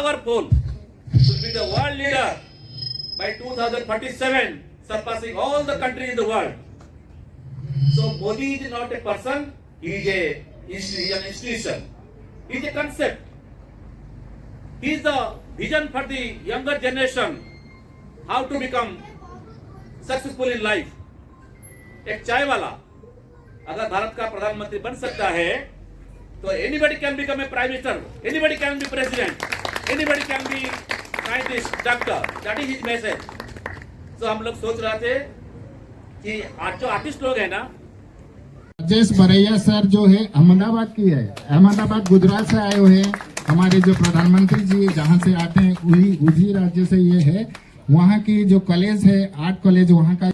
goal to be the world leader by 2047, surpassing all the countries in the world. So Modi is not a person, he is a he is an institution. He is a concept. He is the vision for the younger generation how to become successful in life एक चाय वाला अगर भारत का प्रधानमंत्री बन सकता है तो anybody can become a prime minister anybody can be president anybody can be scientist doctor that is his message तो हम लोग सोच रहे थे कि आज जो आर्टिस्ट लोग हैं ना, राजेश बरैया सर जो है, अहमदाबाद की है। अहमदाबाद गुजरात से आए हुए हैं। हमारे जो प्रधानमंत्री जी जहाँ से आते हैं उसी उसी राज्य से ये है। वहाँ की जो कॉलेज है आर्ट कॉलेज वहाँ का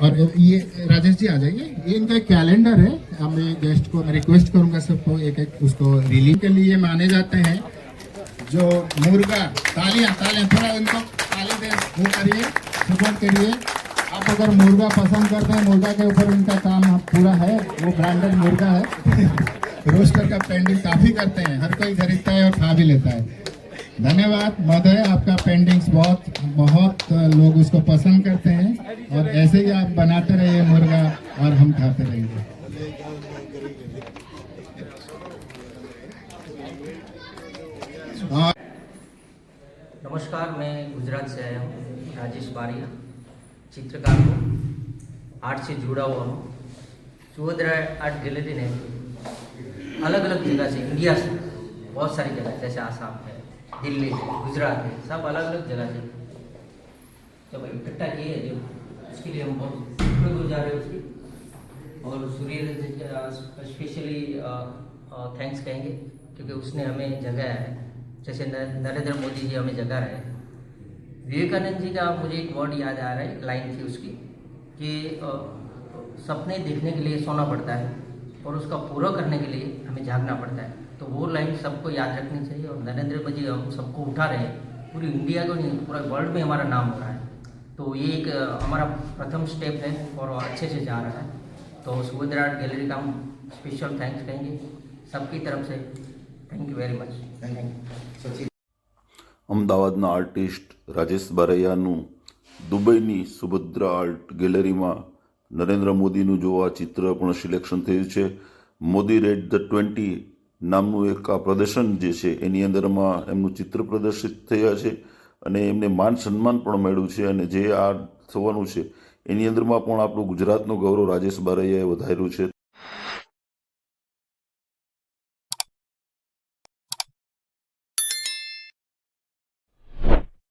और ये राजेश जी आ जाइए। ये इनका कैलेंडर है। अब मैं गेस्ट को रिक्वेस्ट करूँगा सबको। एक एक उसको रिलीज़ के लिए माने जाते हैं। जो मुर्गा, तालियाँ तालियाँ, थोड़ा इनको ताली दे, वो करिए सपोर्ट करिए। आप अगर मुर्गा पसंद करते हैं, मुर्गा के ऊपर इनका काम पूरा है, वो ब्रांडेड मुर्गा है। रोस्टर का पेंटिंग काफ़ी करते हैं। हर कोई खरीदता है और खा भी लेता है। धन्यवाद, महोदय, आपका पेंटिंग्स बहुत बहुत लोग उसको पसंद करते हैं। और ऐसे ही आप बनाते रहिए मुर्गा और हम खाते रहेंगे। नमस्कार, मैं गुजरात से आया हूँ, राजेश बारिया, चित्रकार हूँ, आर्ट से जुड़ा हुआ हूँ। सुभद्रा आर्ट गैलरी ने अलग अलग जगह से इंडिया से, बहुत सारी जगह, जैसे आसाम है दिल्ली है, गुजरात है, सब अलग अलग जगह से। जब इकट्ठा किए हैं जो, उसके लिए हम बहुत शुक्रगुजार है उसकी। और सूर्य स्पेशली थैंक्स कहेंगे, क्योंकि उसने हमें जगह है। जैसे नरेंद्र मोदी जी हमें जगह रहे विवेकानंद जी का मुझे एक वर्ड याद आ रहा है लाइन थी उसकी, कि सपने देखने के लिए सोना पड़ता है, और उसका पूरा करने के लिए हमें जागना पड़ता है। तो वो लाइन सबको याद रखनी चाहिए और नरेंद्र मोदी हम सबको उठा रहे हैं पूरी इंडिया को नहीं पूरा वर्ल्ड में हमारा नाम हो रहा है तो ये एक अ, हमारा प्रथम स्टेप है और अच्छे से जा रहा है तो सुभद्रा आर्ट गैलरी का हम स्पेशल थैंक्स कहेंगे सबकी तरफ से thank you very much thank you અમદાવાદના આર્ટિસ્ટ રાજેશ બારૈયાનું દુબઈની સુભદ્રા આર્ટ ગેલેરીમાં નરેન્દ્ર મોદીનું જો આ ચિત્ર પણ સિલેક્શન થયું છે મોદી રેડ ધ ટ્વેન્ટી નામનું એક આ પ્રદર્શન જે છે, એની અંદરમાં એમનું ચિત્ર પ્રદર્શિત થયા છે અને એમને માન સન્માન પણ મળ્યું છે અને જે આ થવાનું છે, એની અંદરમાં પણ આપણું ગુજરાતનું ગૌરવ રાજેશ બારૈયાએ વધાર્યું છે.